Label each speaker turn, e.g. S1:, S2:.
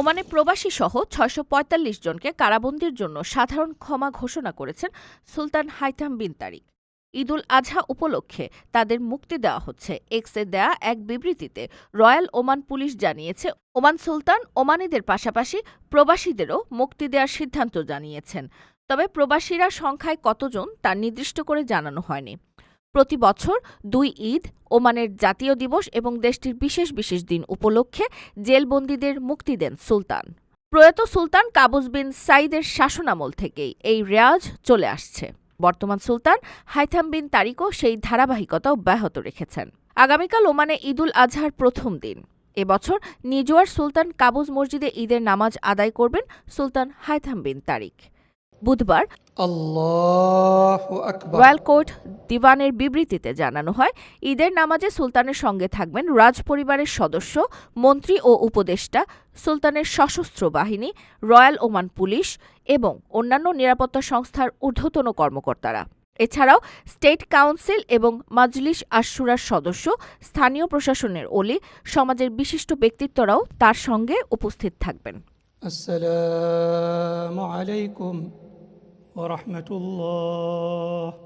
S1: ওমানে প্রবাসী সহ ছয়শো পঁয়তাল্লিশ জনকে কারাবন্দির জন্য সাধারণ ক্ষমা ঘোষণা করেছেন Sultan Haitham bin Tariq. Eidul Azha উপলক্ষে তাদের মুক্তি দেওয়া হচ্ছে। এক্সে দেয়া এক বিবৃতিতে রয়্যাল ওমান পুলিশ জানিয়েছে, ওমান সুলতান ওমানিদের পাশাপাশি প্রবাসীদেরও মুক্তি দেওয়ার সিদ্ধান্ত জানিয়েছেন। তবে প্রবাসীরা সংখ্যায় কতজন তা নির্দিষ্ট করে জানানো হয়নি। প্রতি বছর দুই ঈদ ওমানের জাতীয় দিবস এবং দেশটির বিশেষ বিশেষ দিন উপলক্ষে জেলবন্দীদের মুক্তি দেন সুলতান। প্রয়াত সুলতান কাবুজ বিন সাইদের শাসনামল থেকেই এই রেয়াজ চলে আসছে। বর্তমান সুলতান হাইথাম বিন তারিকও সেই ধারাবাহিকতা অব্যাহত রেখেছেন। আগামীকাল ওমানে ঈদুল আজহার প্রথম দিন। এবছর নিজোয়ার সুলতান কাবুজ মসজিদে ঈদের নামাজ আদায় করবেন সুলতান হাইথাম বিন তারিক। বুধবার রয়্যাল কোর্ট দিওয়ানের বিবৃতিতে জানানো হয়, ঈদের নামাজে সুলতানের সঙ্গে থাকবেন রাজ পরিবারের সদস্য, মন্ত্রী ও উপদেষ্টা, সুলতানের সশস্ত্র বাহিনী, রয়্যাল ওমান পুলিশ এবং অন্যান্য নিরাপত্তা সংস্থার ঊর্ধ্বতন কর্মকর্তারা। এছাড়াও স্টেট কাউন্সিল এবং মাজলিস আশুরার সদস্য, স্থানীয় প্রশাসনের ওলি, সমাজের বিশিষ্ট ব্যক্তিত্বরাও তার সঙ্গে উপস্থিত থাকবেন।
S2: আসসালামু আলাইকুম ওয়া রাহমাতুল্লাহ।